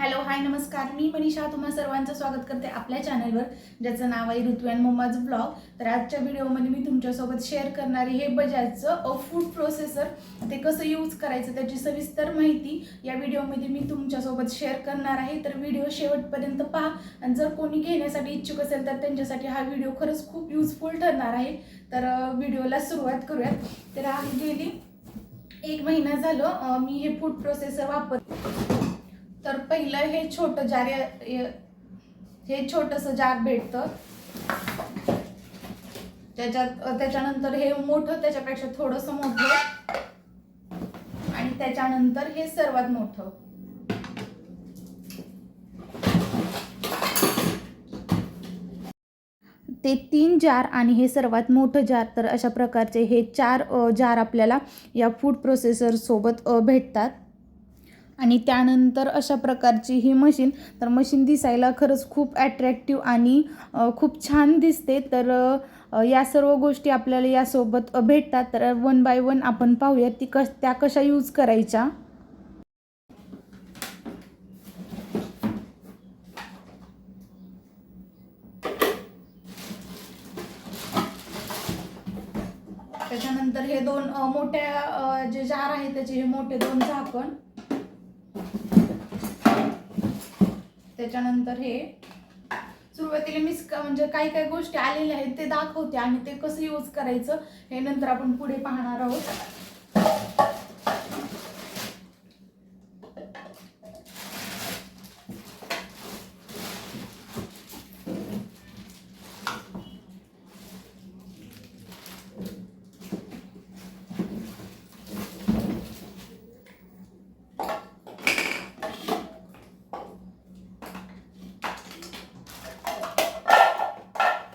Hello hi नमस्कार. मी मनीषा तुम्हा सर्वांचं स्वागत करते आपल्या चॅनलवर ज्याचं नाव आहे ऋतू अँड मोमाज ब्लॉग तर आजच्या व्हिडिओमध्ये मी तुमच्यासोबत शेअर करणारे हे बजाजचं फूड प्रोसेसर ते कसं यूज करायचं त्याची सविस्तर माहिती या व्हिडिओमध्ये मी तुमच्यासोबत शेअर करणार आहे. तर व्हिडिओ शेवटपर्यंत पहा. आणि जर कोणी घेण्यासाठी इच्छुक असेल तर त्यांच्यासाठी हा व्हिडिओ खरंच खूप युजफुल ठरणार आहे. तर व्हिडिओला सुरुवात करूयात. तर आम्ही गेली एक महिना झालं मी हे फूड प्रोसेसर वापर तर पहिलं हे छोटं जार हे छोटंसं जार भेटतं. त्याच्यात त्याच्यानंतर हे मोठं त्याच्यापेक्षा थोडंसं मोठं. आणि त्याच्यानंतर हे सर्वात मोठं. ते तीन जार आणि हे सर्वात मोठं जार तर अशा प्रकारचे हे चार जार आपल्याला या फूड प्रोसेसर सोबत भेटतात. आणि त्यानंतर अशा प्रकारची ही मशीन तर मशीन दिसायला खरंच खूप ॲट्रॅक्टिव्ह आणि खूप छान दिसते. तर या सर्व गोष्टी आपल्याला यासोबत भेटतात. तर वन बाय वन आपण पाहूया ती कश त्या कशा यूज करायच्या. त्याच्यानंतर हे दोन मोठ्या जे जार आहेत त्याचे हे मोठे दोन झाकण. त्याच्यानंतर हे सुरुवातीला मिस म्हणजे काही काही गोष्टी आलेल्या आहेत ते दाखवते आणि ते कसं यूज करायचं हे नंतर आपण पुढे पाहणार आहोत.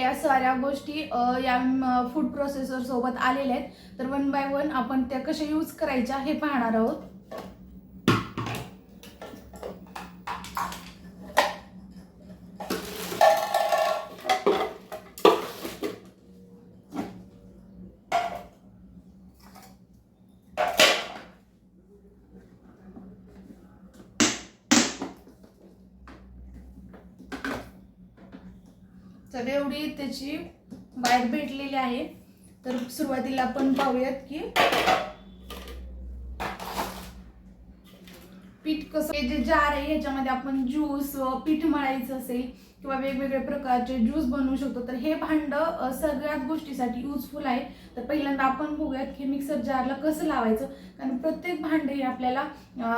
या साऱ्या गोष्टी या फूड प्रोसेसर सोबत आलेल्या आहेत. तर वन बाय वन आपण त्या कशा यूज करायच्या हे पाहणार आहोत. तर एवढी त्याची बाहेर भेटलेली आहे. तर सुरुवातीला आपण पाहूयात की पीठ कसं हे जे जार आहे ह्याच्यामध्ये आपण ज्यूस पीठ मळायचं असेल किंवा वेगवेगळ्या प्रकारचे ज्यूस बनवू शकतो. तर हे भांड सगळ्याच गोष्टीसाठी युजफुल आहे. तर पहिल्यांदा आपण बघूयात की मिक्सर जारला कसं लावायचं? कारण प्रत्येक भांड हे आपल्याला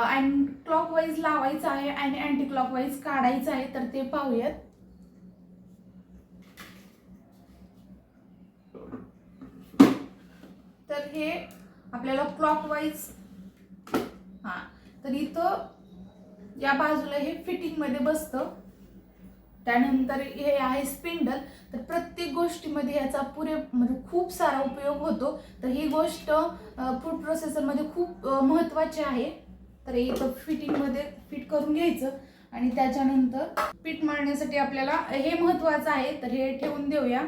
अँड क्लॉकवाईज लावायचं आहे आणि अँटी क्लॉकवाईज काढायचं आहे. तर ते पाहूयात. तर हे आपल्याला क्लॉकवाईज हां तर इथं या बाजूला हे फिटिंगमध्ये बसतं. त्यानंतर हे आहे स्पिंडल तर प्रत्येक गोष्टीमध्ये याचा पुरे म्हणजे खूप सारा उपयोग होतो. तर ही गोष्ट फूड प्रोसेसरमध्ये खूप महत्त्वाची आहे. तर हे इथं फिटिंगमध्ये फिट करून घ्यायचं. आणि त्याच्यानंतर पीठ मारण्यासाठी आपल्याला हे महत्त्वाचं आहे. तर हे ठेवून देऊया.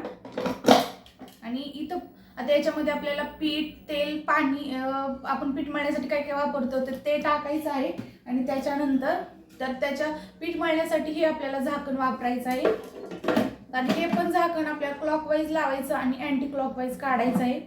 आणि इथं आता याच्यामध्ये आपल्याला पीठ तेल पाणी आपण पीठ मळण्यासाठी काय काय वापरतो तर ते टाकायचं आहे. आणि त्याच्यानंतर तर त्याच्या पीठ मळण्यासाठी हे आपल्याला झाकण वापरायचं आहे. आणि हे पण झाकण आपल्याला क्लॉकवाईज लावायचं आणि अँटी क्लॉकवाईज काढायचं आहे.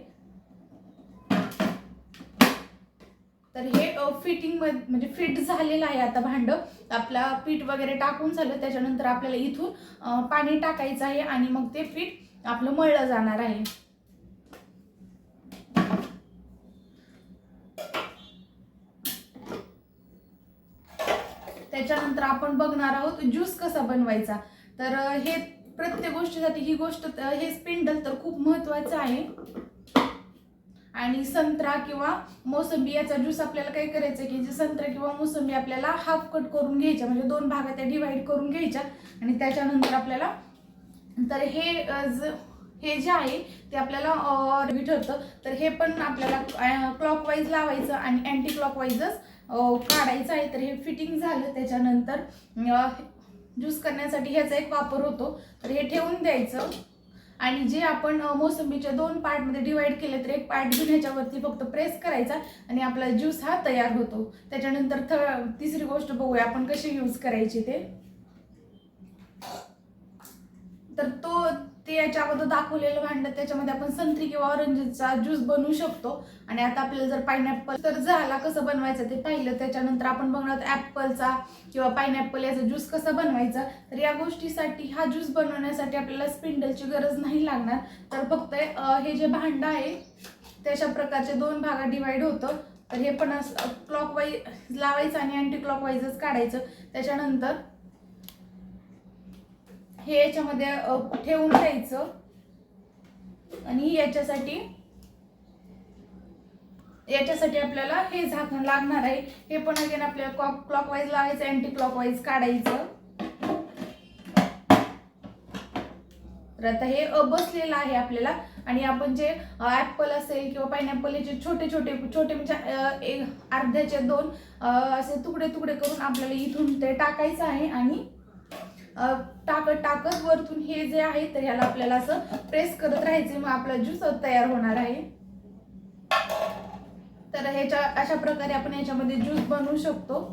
तर हे फिटिंग म्हणजे फिट झालेलं आहे आता भांड. आपला पीठ वगैरे टाकून झालं त्याच्यानंतर आपल्याला इथून पाणी टाकायचं आहे आणि मग ते पीठ आपलं मळलं जाणार आहे. त्याच्यानंतर आपण बघणार आहोत ज्यूस कसा बनवायचा. तर हे प्रत्येक गोष्टीसाठी ही गोष्ट हे स्पिंडल तर खूप महत्वाचं आहे. आणि संत्रा किंवा मोसंबी याचा ज्यूस आपल्याला काय करायचं की जे संत्रा किंवा मोसंबी आपल्याला हाफ कट करून घ्यायच्या म्हणजे दोन भागात त्या डिवाईड करून घ्यायच्या आणि त्याच्यानंतर आपल्याला तर हे ज- हे जे आहे ते आपल्याला ठरतं. तर हे पण आपल्याला क्लॉकवाईज लावायचं आणि अँटी क्लॉकवाईजच काढायचं आहे तर हे फिटिंग झालं त्याच्यानंतर ज्यूस करण्यासाठी ह्याचा एक वापर होतो. तर हे ठेवून द्यायचं. आणि जे आपण मोसंबीच्या दोन पार्टमध्ये डिवाईड केले तर एक पार्ट घेऊन ह्याच्यावरती फक्त प्रेस करायचा आणि आपला ज्यूस हा तयार होतो. त्याच्यानंतर थ तिसरी गोष्ट बघूया आपण कशी यूज करायची ते. तर तो ते याच्या अगोदर दाखवलेलं भांड त्याच्यामध्ये आपण संत्री किंवा ऑरेंजचा ज्यूस बनवू शकतो. आणि आता आपल्याला जर पायनॅपल तर झाला कसं बनवायचं ते पाहिलं. त्याच्यानंतर आपण बघणार ॲपलचा किंवा पायनॅपल याचा ज्यूस कसा बनवायचा. तर या गोष्टीसाठी हा ज्यूस बनवण्यासाठी आपल्याला स्पिंडलची गरज नाही लागणार. तर फक्त हे जे भांडं आहे त्याच्या प्रकारचे दोन भागात डिवाईड होतं. तर हे पण असं क्लॉकवाईज लावायचं आणि अँटी क्लॉक वाईजच काढायचं. त्याच्यानंतर हे याच्यामध्ये ठेवून द्यायचं आणि याच्यासाठी याच्यासाठी आपल्याला हे झाकण लागणार आहे. हे पण अगेन आपल्याला क्लॉक क्लॉकवाईज लावायचं अँटी क्लॉकवाईज काढायचं. तर आता हे बसलेलं आहे आपल्याला. आणि आपण जे ॲपल असेल किंवा पायनॅपल याचे छोटे छोटे छोटे म्हणजे एक अर्ध्याचे दोन असे तुकडे तुकडे करून आपल्याला इथून ते टाकायचं आहे. आणि टाकत टाकत वरतून हे जे आहे तर ह्याला आपल्याला असं प्रेस करत राहायचे. मग आपला ज्यूस तयार होणार आहे. तर ह्याच्या अशा प्रकारे आपण याच्यामध्ये ज्यूस बनवू शकतो.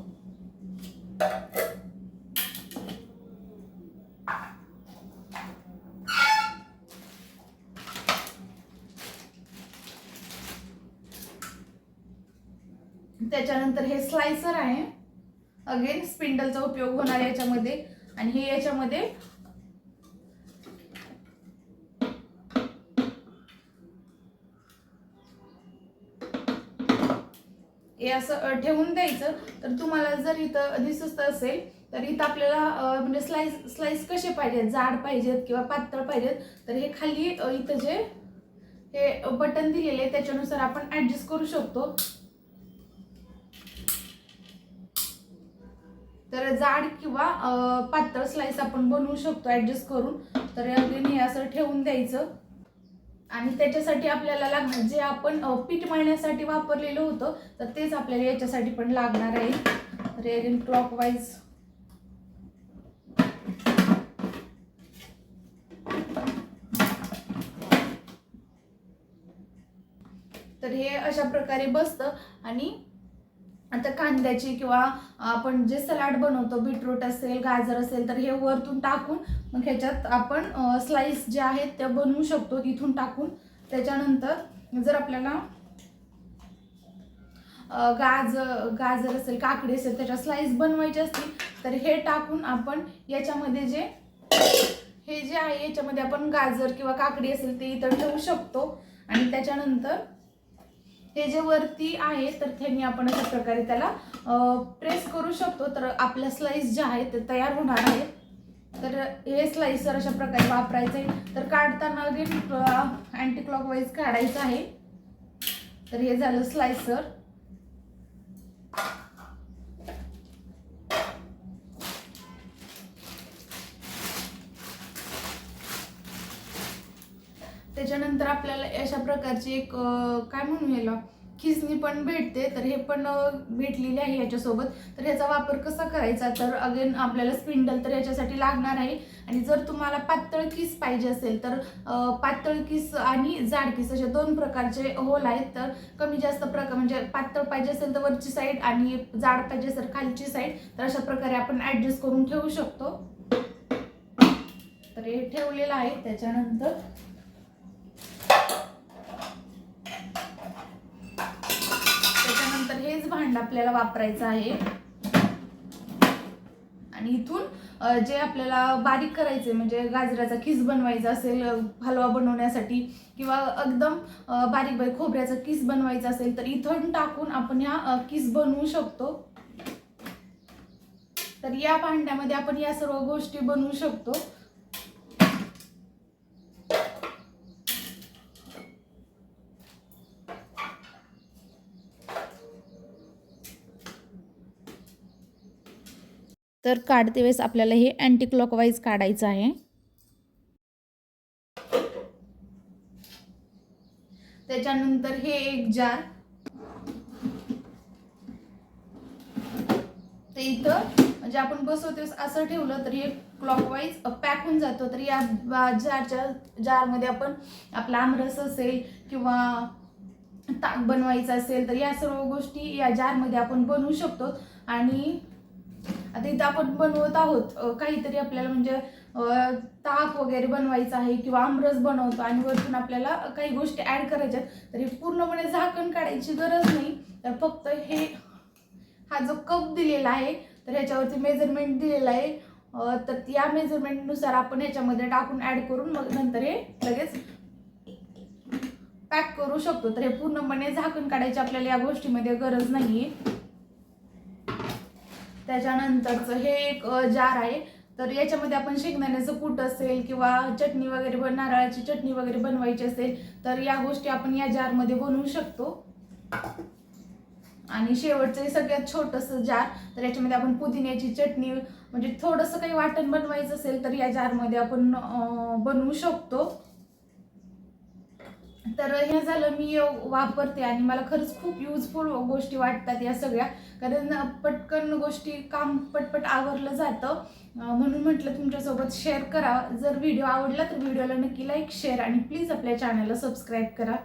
त्याच्यानंतर हे स्लायसर आहे. अगेन स्पिंडलचा उपयोग होणार आहे याच्यामध्ये. आणि हे याच्यामध्ये हे असं ठेवून द्यायचं. तर तुम्हाला जर इथं दिसत असेल तर इथं आपल्याला म्हणजे स्लाइस स्लाइस कसे पाहिजेत? जाड पाहिजेत किंवा पातळ पाहिजेत? तर हे खाली इथं जे हे बटन दिलेले आहे त्याच्यानुसार आपण ॲडजस्ट करू शकतो. तर जाड किंवा पातळ स्लाइस आपण बनवू शकतो ऍडजस्ट करून. तर अगदी हे असं ठेवून द्यायचं. आणि त्याच्यासाठी आपल्याला लागणार जे आपण पीठ मळण्यासाठी वापरलेलं होतं तर तेच आपल्याला याच्यासाठी पण लागणार आहे. तर अगेन क्लॉकवाईज तर हे अशा प्रकारे बसतं. आणि आता कांद्याची किंवा आपण जे सलाड बनवतो बीटरूट असेल गाजर असेल तर हे वरतून टाकून मग ह्याच्यात आपण स्लाइस जे आहेत त्या बनवू शकतो इथून टाकून. त्याच्यानंतर जर आपल्याला गाज गाजर गाजर असेल काकडी असेल त्याच्या स्लाइस बनवायचे असतील तर हे टाकून आपण याच्यामध्ये जे हे जे आहे याच्यामध्ये आपण गाजर किंवा काकडी असेल ते इथं ठेवू शकतो. आणि त्याच्यानंतर हे जे वरती आहे तर त्यांनी आपण अशा प्रकारे त्याला प्रेस करू शकतो. तर आपल्या स्लाईस ज्या आहेत ते तयार होणार आहेत. तर हे स्लाइसर अशा प्रकारे वापरायचं आहे. तर काढताना अगेन अँटी क्लॉकवाईज काढायचं आहे. तर हे झालं स्लायसर त्याच्यानंतर आपल्याला अशा प्रकारची एक काय म्हणू याला खिसणी पण भेटते. तर हे पण भेटलेली आहे याच्यासोबत तर ह्याचा वापर कसा करायचा? तर अगेन आपल्याला स्पिंडल तर याच्यासाठी लागणार आहे. आणि जर तुम्हाला पातळ किस पाहिजे असेल तर पातळ किस आणि जाड किस असे दोन प्रकारचे होल आहेत. तर कमी जास्त प्रकार म्हणजे पातळ पाहिजे असेल तर वरची साईड आणि जाड पाहिजे असेल खालची साईड तर अशा प्रकारे आपण ॲडजस्ट करून ठेवू शकतो. तर हे ठेवलेलं आहे. त्याच्यानंतर तेच भांड आपल्याला वापरायचं आहे. आणि इथून जे आपल्याला बारीक करायचे म्हणजे गाजराचा किस बनवायचा असेल हलवा बनवण्यासाठी किंवा एकदम बारीक बारीक खोबऱ्याचा किस बनवायचा असेल तर इथून टाकून आपण ह्या किस बनवू शकतो. तर या भांड्यामध्ये आपण या सर्व गोष्टी बनवू शकतो. तर काढते वेळेस आपल्याला हे अँटी क्लॉकवाईज काढायचं आहे. त्याच्यानंतर हे एक जार ते इथं म्हणजे आपण बसवते असं ठेवलं तर हे क्लॉकवाईज पॅक होऊन जातो. तर या जारच्या जारमध्ये आपण आपला आमरस असेल किंवा ताक बनवायचं असेल तर या सर्व गोष्टी या जारमध्ये आपण बनवू शकतो. आणि आता इथं आपण बनवत आहोत काहीतरी आपल्याला म्हणजे ताक वगैरे बनवायचं आहे किंवा आमरस बनवतो आणि वरतून आपल्याला काही गोष्टी ॲड करायच्या आहेत तरी पूर्णपणे झाकण काढायची गरज नाही. तर फक्त हे हा जो कप दिलेला आहे तर ह्याच्यावरती मेजरमेंट दिलेलं आहे. तर या मेजरमेंटनुसार आपण ह्याच्यामध्ये टाकून ॲड करून मग नंतर हे लगेच पॅक करू शकतो. तर हे पूर्णपणे झाकण काढायची आपल्याला या गोष्टीमध्ये गरज नाही आहे त्याच्यानंतरचं हे एक जार आहे. तर याच्यामध्ये आपण शेंगदाण्याचं कूट असेल किंवा चटणी वगैरे बन नारळाची चटणी वगैरे बनवायची असेल तर या गोष्टी आपण या जारमध्ये बनवू शकतो. आणि शेवटचं सगळ्यात छोटंसं जार तर याच्यामध्ये आपण पुदिन्याची चटणी म्हणजे थोडंसं काही वाटण बनवायचं असेल तर या जारमध्ये आपण बनवू शकतो. तर हे झालं मी वापरते आणि मला खरंच खूप युजफुल गोष्टी वाटतात या सगळ्या. कारण पटकन गोष्टी काम पटपट आवरलं जातं. म्हणून म्हटलं तुमच्यासोबत शेअर करा. जर व्हिडिओ आवडला तर व्हिडिओला नक्की लाईक शेअर आणि प्लीज आपल्या चॅनलला सबस्क्राईब करा.